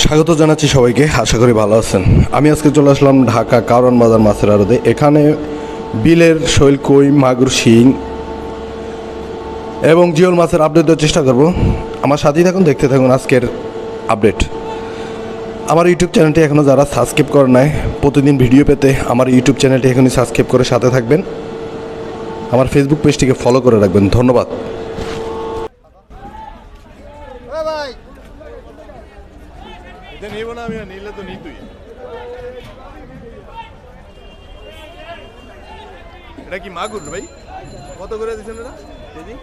স্বাগত জানাচ্ছি সবাইকে, আশা করি ভালো আছেন। আমি আজকে চলে আসলাম ঢাকা কারণ বাজার মাছের আড়তে। এখানে বিলের শৈল, কই, মাগুর, শিং এবং জিওল মাছের আপডেট দেওয়ার চেষ্টা করব। আমার সাথেই থাকুন, দেখতে থাকুন আজকের আপডেট আমার ইউটিউব চ্যানেলটি এখনও যারা সাবস্ক্রাইব করে নাই, প্রতিদিন ভিডিও পেতে আমার ইউটিউব চ্যানেলটি এখনই সাবস্ক্রাইব করে সাথে থাকবেন। আমার ফেসবুক পেজটিকে ফলো করে রাখবেন। ধন্যবাদ। এটা নিব না আমি নিলে তো নিতুই। এটা কি মাগুর ভাই? কত করে দিচ্ছেন এটা? কেজি?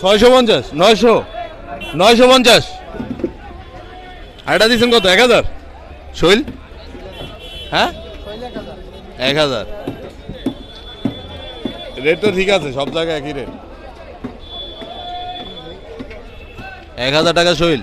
ছয়শো পঞ্চাশ, নয়শো নয়শো পঞ্চাশ। আর এটা দিচ্ছেন কত, এক হাজার? শৈল? হ্যাঁ? এক হাজার। রেট তো ঠিক আছে, সব জায়গায় একই রেট। এক হাজার টাকা শৈল।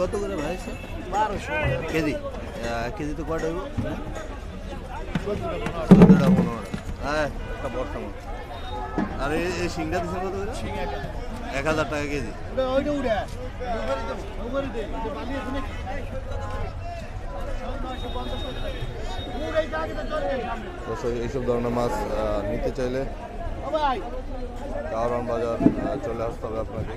কত করে ভাই বারোশো কেজি। কেজি তো হইব? চোদ্দটা পনেরোটা হ্যাঁ একটা বর্ষা মাছ আর এই শিংটা দিছেন কত করে? এক হাজার। টাকা কেজি। এইসব ধরনের মাছ নিতে চাইলে কারণ বাজার চলে আসতে হবে আপনাকে।